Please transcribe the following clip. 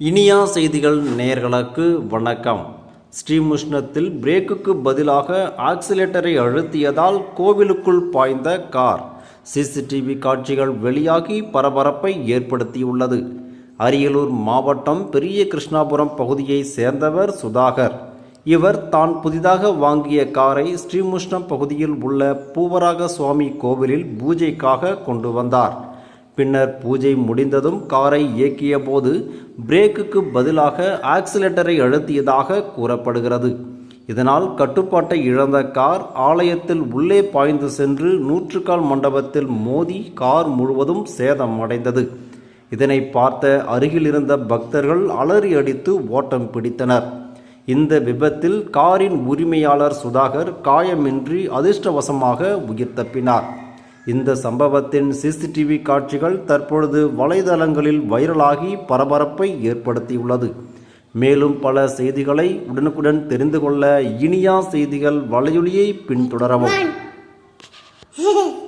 இனியா செய்திகள் நேர்களுக்கு வணக்கம். ஸ்ரீமுஷ்ணத்தில் பிரேக்குக்கு பதிலாக ஆக்சிலேட்டரை அழுத்தியதால் கோவிலுக்குள் பாய்ந்த கார். சிசிடிவி காட்சிகள் வெளியாகி பரபரப்பை ஏற்படுத்தியுள்ளது. அரியலூர் மாவட்டம் பெரிய கிருஷ்ணாபுரம் பகுதியைச் சேர்ந்தவர் சுதாகர். இவர் தான் புதிதாக வாங்கிய காரை ஸ்ரீமுஷ்ணம் பகுதியில் உள்ள பூவராக சுவாமி கோவிலில் பூஜைக்காக கொண்டு வந்தார். பின்னர் பூஜை முடிந்ததும் காரை இயக்கிய போது பிரேக்குக்கு பதிலாக ஆக்சிலேட்டரை அழுத்தியதாக கூறப்படுகிறது. இதனால் கட்டுப்பாட்டை இழந்த கார் ஆலயத்தில் உள்ளே பாய்ந்து சென்று நூற்றுக்கால் மண்டபத்தில் மோதி கார் முழுவதும் சேதமடைந்தது. இதனை பார்த்த அருகிலிருந்த பக்தர்கள் அலறி அடித்து ஓட்டம் பிடித்தனர். இந்த விபத்தில் காரின் உரிமையாளர் சுதாகர் காயமின்றி அதிர்ஷ்டவசமாக உயிர் தப்பினார். இந்த சம்பவத்தின் சிசிடிவி காட்சிகள் தற்பொழுது வலைதளங்களில் வைரலாகி பரபரப்பை ஏற்படுத்தியுள்ளது. மேலும் பல செய்திகளை உடனுக்குடன் தெரிந்து கொள்ள இனியா செய்திகள் வலையொலியை பின்தொடரவும்.